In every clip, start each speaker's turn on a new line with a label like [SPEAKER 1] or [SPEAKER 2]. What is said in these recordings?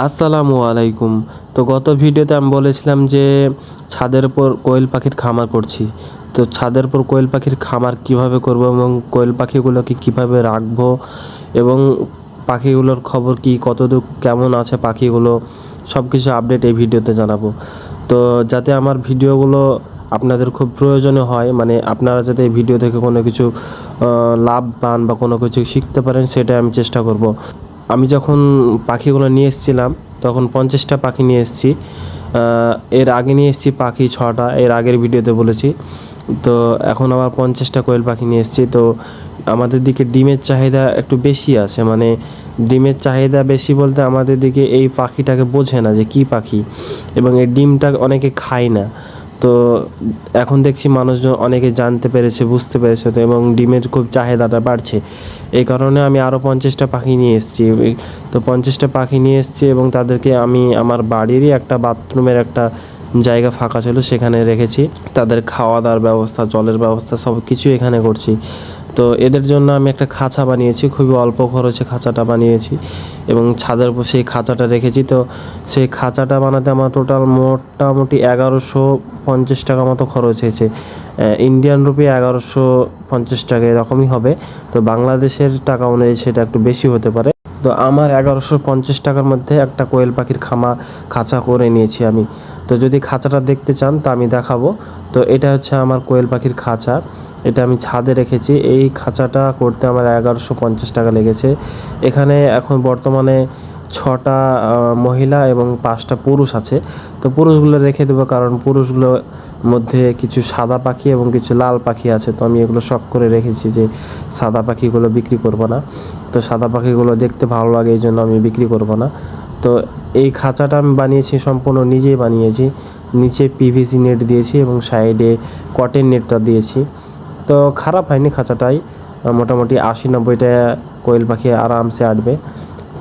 [SPEAKER 1] আসসালামু আলাইকুম। তো গত ভিডিওতে আমি বলেছিলাম যে ছাদের উপর কোয়েল পাখির খামার করছি। তো ছাদের উপর কোয়েল পাখির খামার কীভাবে করব এবং কোয়েল পাখিগুলোকে কীভাবে রাখব এবং পাখিগুলোর খবর কি, কতদূর কেমন আছে পাখিগুলো সব কিছু আপডেট এই ভিডিওতে জানাব। তো যাতে আমার ভিডিওগুলো আপনাদের খুব প্রয়োজনীয় হয় মানে আপনারা যাতে এই ভিডিও থেকে কোনো কিছু লাভ পান বা কোনো কিছু শিখতে পারেন সেটা আমি চেষ্টা করব। আমি যখন পাখিগুলো নিয়ে এসেছিলাম, তখন পঞ্চাশটা পাখি নিয়ে এসেছি। এর আগে নিয়ে এসেছি পাখি ছটা, এর আগের ভিডিওতে বলেছি। তো এখন আবার পঞ্চাশটা কোয়েল পাখি নিয়ে এসেছি। তো আমাদের দিকে ডিমের চাহিদা একটু বেশি আছে। মানে ডিমের চাহিদা বেশি বলতে আমাদের দিকে এই পাখিটাকে বোঝে না যে কী পাখি। এবং এই ডিমটা অনেকে খায় না। তো এখন দেখছি মানুষজন অনেকে জানতে পেরেছে, বুঝতে পেরেছে তো এবং ডিমের খুব চাহিদাটা বাড়ছে। এই কারণে আমি আরও পঞ্চাশটা পাখি নিয়ে এসেছি। তো পঞ্চাশটা পাখি নিয়ে এসেছি এবং তাদেরকে আমি আমার বাড়িরই একটা বাথরুমের একটা জায়গা ফাঁকা ছিল সেখানে রেখেছি। তাদের খাওয়া দাওয়ার ব্যবস্থা, জলের ব্যবস্থা সব কিছু এখানে করছি। তো এদের জন্য আমি একটা খাঁচা বানিয়েছি, খুবই অল্প খরচে খাঁচাটা বানিয়েছি এবং ছাদের উপর সেই খাঁচাটা রেখেছি। তো সেই খাঁচাটা বানাতে আমার টোটাল মোটামুটি এগারোশো পঞ্চাশ টাকা মতো খরচ হয়েছে। ইন্ডিয়ান রুপি এগারোশো পঞ্চাশ টাকা এরকমই হবে। তো বাংলাদেশের টাকা অনুযায়ী সেটা একটু বেশি হতে পারে। তো আমার এগারোশো পঞ্চাশ টাকার মধ্যে একটা কোয়েল পাখির খামা খাঁচা করে নিয়েছি আমি। তো যদি খাঁচাটা দেখতে চান, তা আমি দেখাবো। তো এটা হচ্ছে আমার কোয়েল পাখির খাঁচা। এটা আমি ছাদে রেখেছি। এই খাঁচাটা করতে আমার এগারোশো পঞ্চাশ টাকা লেগেছে। এখানে এখন বর্তমানে ছটা মহিলা এবং পাঁচটা পুরুষ আছে। তো পুরুষগুলো রেখে দেবো কারণ পুরুষগুলোর মধ্যে কিছু সাদা পাখি এবং কিছু লাল পাখি আছে। তো আমি এগুলো শখ করে রেখেছি যে সাদা পাখিগুলো বিক্রি করব না। তো সাদা পাখিগুলো দেখতে ভালো লাগে, এই জন্য আমি বিক্রি করব না। তো এই খাঁচাটা আমি বানিয়েছি, সম্পূর্ণ নিজেই বানিয়েছি। নিচে পিভিসি নেট দিয়েছি এবং সাইডে কটেন নেটটা দিয়েছি। তো খারাপ হয়নি খাঁচাটাই। মোটামুটি আশি নব্বইটা কোয়েল পাখি আরামসে আটবে।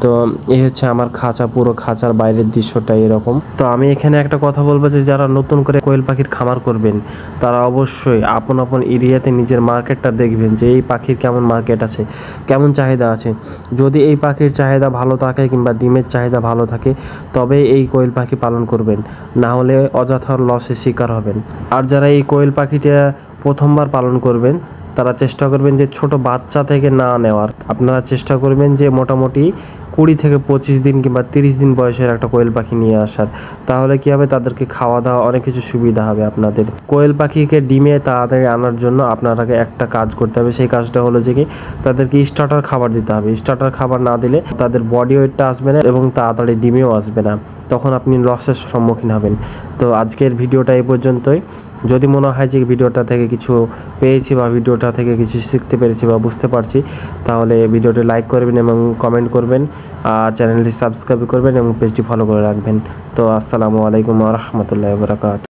[SPEAKER 1] তো এই হচ্ছে আমার খাঁচা, পুরো খাঁচার বাইরের দৃশ্যটা এরকম। তো আমি এখানে একটা কথা বলব যে যারা নতুন করে কোয়েল পাখির খামার করবেন, তারা অবশ্যই আপন আপন এরিয়াতে নিজের মার্কেটটা দেখবেন যে এই পাখির কেমন মার্কেট আছে, কেমন চাহিদা আছে। যদি এই পাখির চাহিদা ভালো থাকে কিংবা ডিমের চাহিদা ভালো থাকে, তবে এই কোয়েল পাখি পালন করবেন। না হলে অযথা লসের শিকার হবেন। আর যারা এই কোয়েল পাখিটা প্রথমবার পালন করবেন, তারা চেষ্টা করবেন যে ছোট বাচ্চা থেকে না নেওয়ার। আপনারা চেষ্টা করবেন যে মোটামুটি কুড়ি থেকে পঁচিশ দিন কিংবা তিরিশ দিন বয়সের একটা কোয়েল পাখি নিয়ে আসার, তাহলে কী হবে? তাদেরকে খাওয়া দাওয়া অনেক কিছু সুবিধা হবে আপনাদের। কোয়েল পাখিকে ডিমে তাড়াতাড়ি আনার জন্য আপনারাকে একটা কাজ করতে হবে। সেই কাজটা হলো যে কি? তাদেরকে স্টার্টার খাবার দিতে হবে। স্টার্টার খাবার না দিলে তাদের বডি ওয়েটটা আসবে না এবং তাড়াতাড়ি ডিমেও আসবে না। তখন আপনি লসের সম্মুখীন হবেন। তো আজকের ভিডিওটা এই পর্যন্তই। যদি মনে হয় যে ভিডিওটা থেকে কিছু পেয়েছি বা ভিডিওটা থেকে কিছু শিখতে পেরেছি বা বুঝতে পারছি, তাহলে ভিডিওটি লাইক করবেন এবং কমেন্ট করবেন। আর চ্যানেলটি সাবস্ক্রাইব করবেন এবং পেজটি ফলো করে রাখবেন। তো আসসালামু আলাইকুম রহমতুল্লাহ বরাকাত